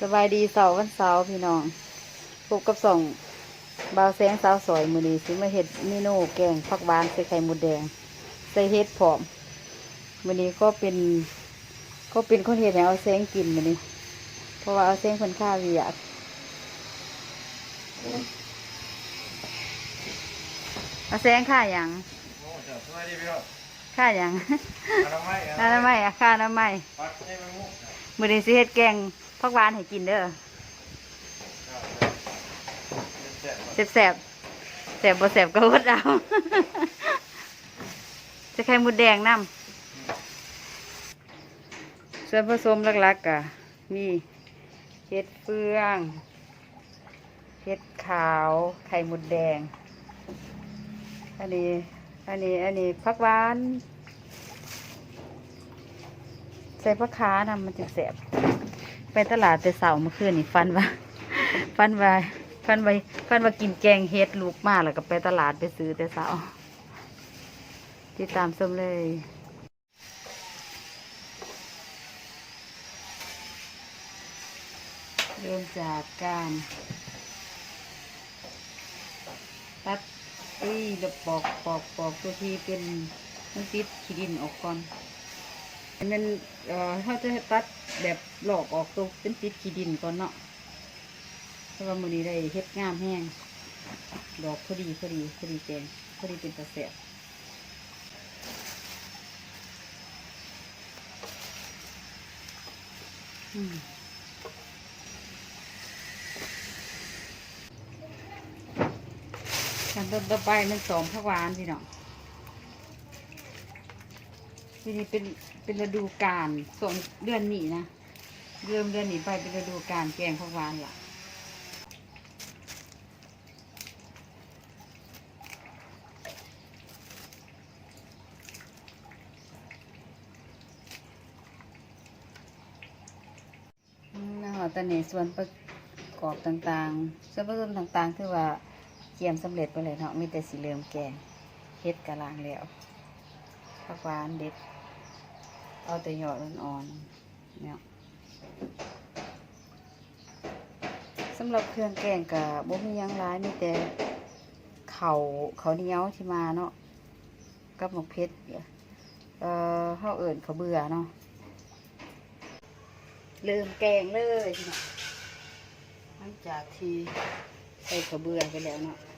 สบายดีเสาร์วันเสาร์พี่น้องพบกับสองบาวแสงสาวสวยมือนี้สิมาเห็ดเมนูแกงผักหวานใส่ไข่มดแดง ใส่เห็ดผอมมือนี้ก็เป็น ก็เป็นคนเห็ดให้เอาแสงกินมือนี้ เพราะว่าเอาแสงคนข้าวเวียกเอาแสงค่าอย่างโอ้เจ้าสวัสดีพี่น้องค่าอย่างอนามัยค่าน้ำไม้อะค่าน้ำไม้ปัดให้มันมุกมือนี้สิเห็ดแกง ผักหวานให้กินเด้อเจ็บแสบแสบแสบบ่แสบก็วดเอาจะไข่มดแดงน้ำส่วนผสมหลักๆกะมีเห็ดเฟืองเห็ดขาวไข่มดแดง อันนี้ อันนี้ อันนี้ผักหวาน ใส่ผักขานำมันจะแสบ ไปตลาดแต่เสาร์เมื่อคืนนี่ฟันว่าฟันว่าฟันว่าฟันว่ากินแกงเฮ็ดลูกมากแล้วก็ไปตลาดไปซื้อแต่เสาร์ติดตามชมเลยเริ่มจากการตัดอุ้ยแล้วปอกปอกปอกตัวที่เป็นมันติดขี้ดินออกก่อน อันนั้นเอ่อเขาจะตัดแบบหลอกออกตัวเป็นติดขี้ดินก่อนเนาะเพราะว่ามือนี้ได้เฮ็ดงามแห้งดอกพอดีพอดีพอดีแกงพอดีเป็นตะเสียบอืมขั้นตอนต่อไปมันสอมผักหวานพี่น้อง ทีนี้เป็นเป็นฤดูกาลสองเดือนนี้นะเริ่มเดือนนี้ไปเป็นฤดูกาลแกงผักหวานล่ะอืมนะคะตอนนี้ส่วนประกอบต่างๆ ส่วนผสมต่างๆ คือว่าเกียมสำเร็จไปเลยเนาะมีแต่สีเหลืองแกงเฮ็ดกะลางแล้ว ผักหวานเด็ด เอาแต่หยอดอ่อนๆเนี่ยสำหรับเครื่องแกงกับบ่มียังร้ายมีแต่เขาเขาเนียวที่มาเนาะกับหมกเพชรเอ่อข้าวเอิ่นเขาวเบื่อเนาะเริ่มแกงเลยพี่น้องหลังจากที่ใส่กระเบือไปแล้วเนาะ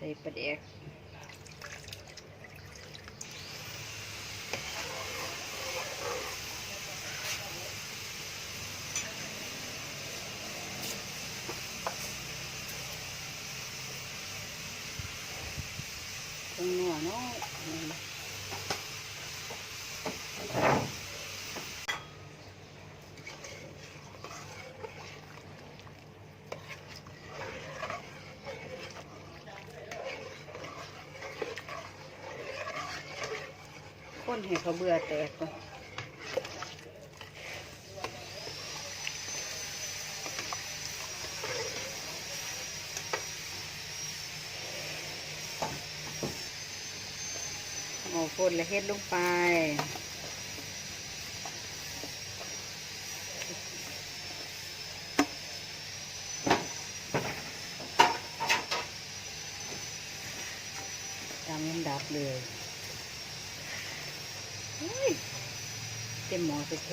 ใส่ปลาแดกตรงนัวเนาะอืมค นให้เขาเบื่อแตกก่อนเอาคนละเฮ็ดลงไปตามลำดับเลย เฮ้ยเต็มหมอไปเท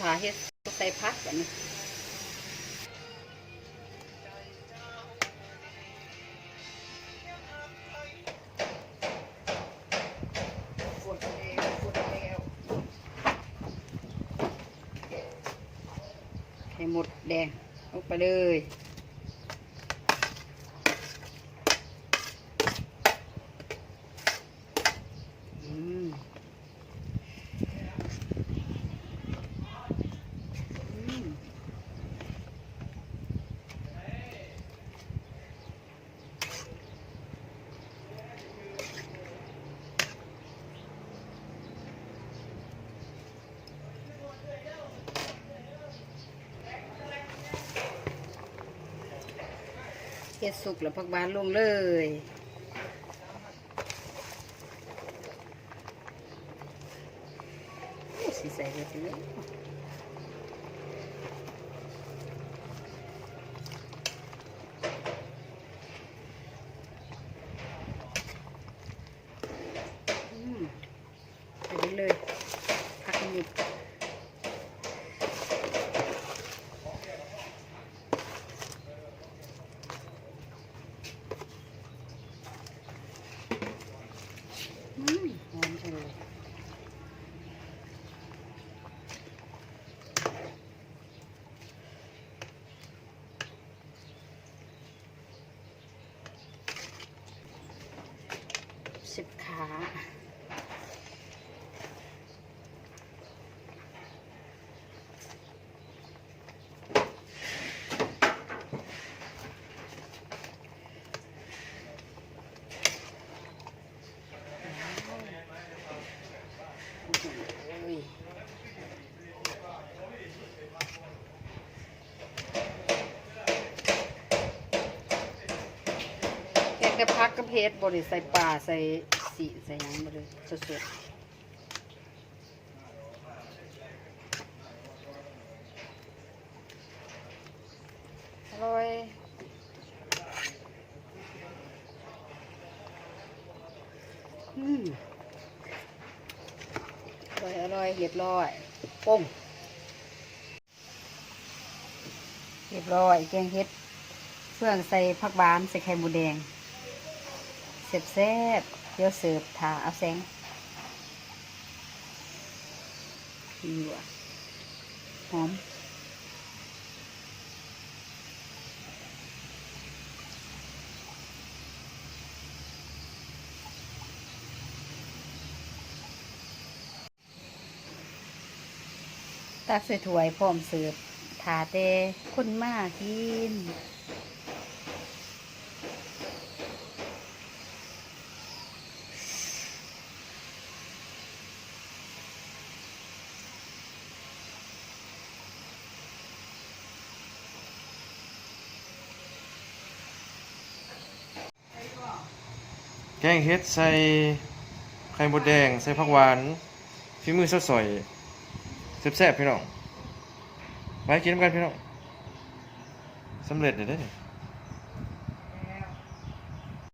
ผาเฮ็ดใส่พักแบบนี้กดแล้วกดแล้วให้หมดแดงลงไปเลย เฮ็ดสุกแล้วพักบานลงเลยโอ้สีใสเลยทีเดียวอืมไปได้เลยพักให้หยุด อืมหอมจังเลย สิบขา แกงแต่พักกับเพชรบริใส่ปลาใส่สีใส่ยังบริสดๆอร่อยอืมอร่อยอร่อยเรียบร้อยป้งเรียบร้อยแกงเห็ดเฟื่องใส่ผักบานใส่ไข่หมูแดง เสียบแซ่บเดี๋ยวเสิร์ฟถาเอาแสงนี่ว่ะหอมตักใส่ถ้วยพร้อมเสิร์ฟถาแต่คนมากกิน แกงเฮ็ดใส่ไข่มดแดง ใส่ผักหวานฝีมือสดสอยแซ่บๆพี่น้องไว้กินกันพี่น้องสำเร็จเดี๋ยวได้